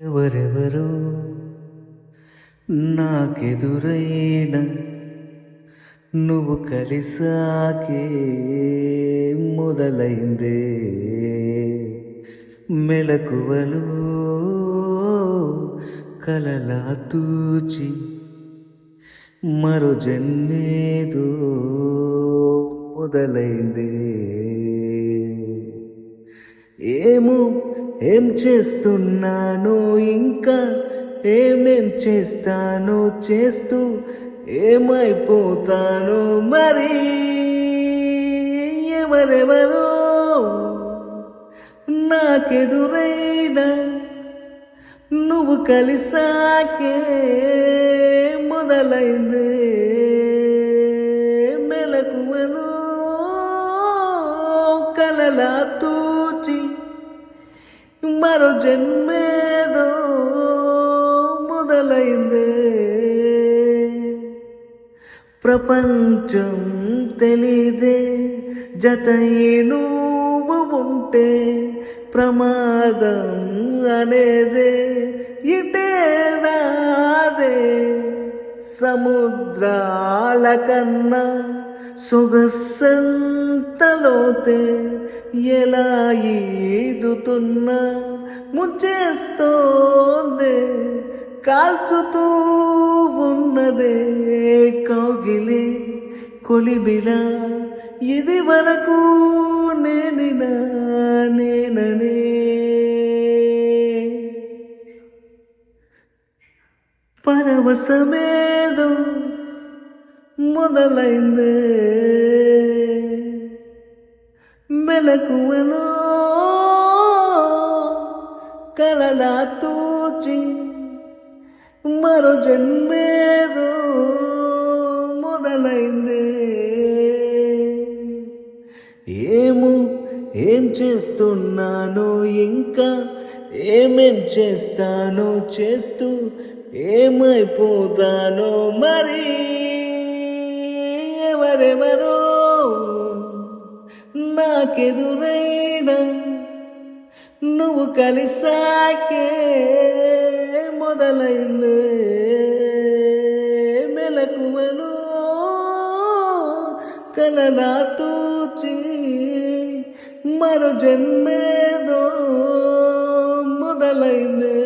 ఎవరెవరో? నాకెదురైన నువ్వు కలిసాకే మొదలైందే. మెలకువలు కలలా తూచి మరో జన్మేదో మొదలైందే. ఏమో ఏం చేస్తున్నానో ఇంకా? ఏమేం చేస్తానో చేస్తూ ఏమైపోతానో మరి? ఎవరెవరో? నాకెదురైనా నువ్వు కలిసాకే మొదలైంది మెలకువలో కలలా మరో జన్మేదో మొదలైందే. ప్రపంచం తెలీదే జతయే నువ్వు ఉంటే ప్రమాదం అనేదే ఇటే రాదే. సముద్రాల కన్నా సొగసంతలోతే ఎలా ఈదుతున్నా? ముంచేస్తోంది కాల్చుతూ ఉన్నదే కౌగిలి కొలిబిలా ఇది వరకు నేనినా నేననే. పరవశమేదో మొదలైందే. మెలకువలో కలలా తూచి మరో జన్మేదో మొదలైంది. ఏమో ఏం చేస్తున్నానో ఇంకా ఏమేం చేస్తానో చేస్తూ ఏమైపోతానో మరి ఎవరెవరో నాకెదురైనా నువ్వు కలిసాకే మొదలైంది మెలకువలు కలలా తూచి మరో జన్మేదో మొదలైంది.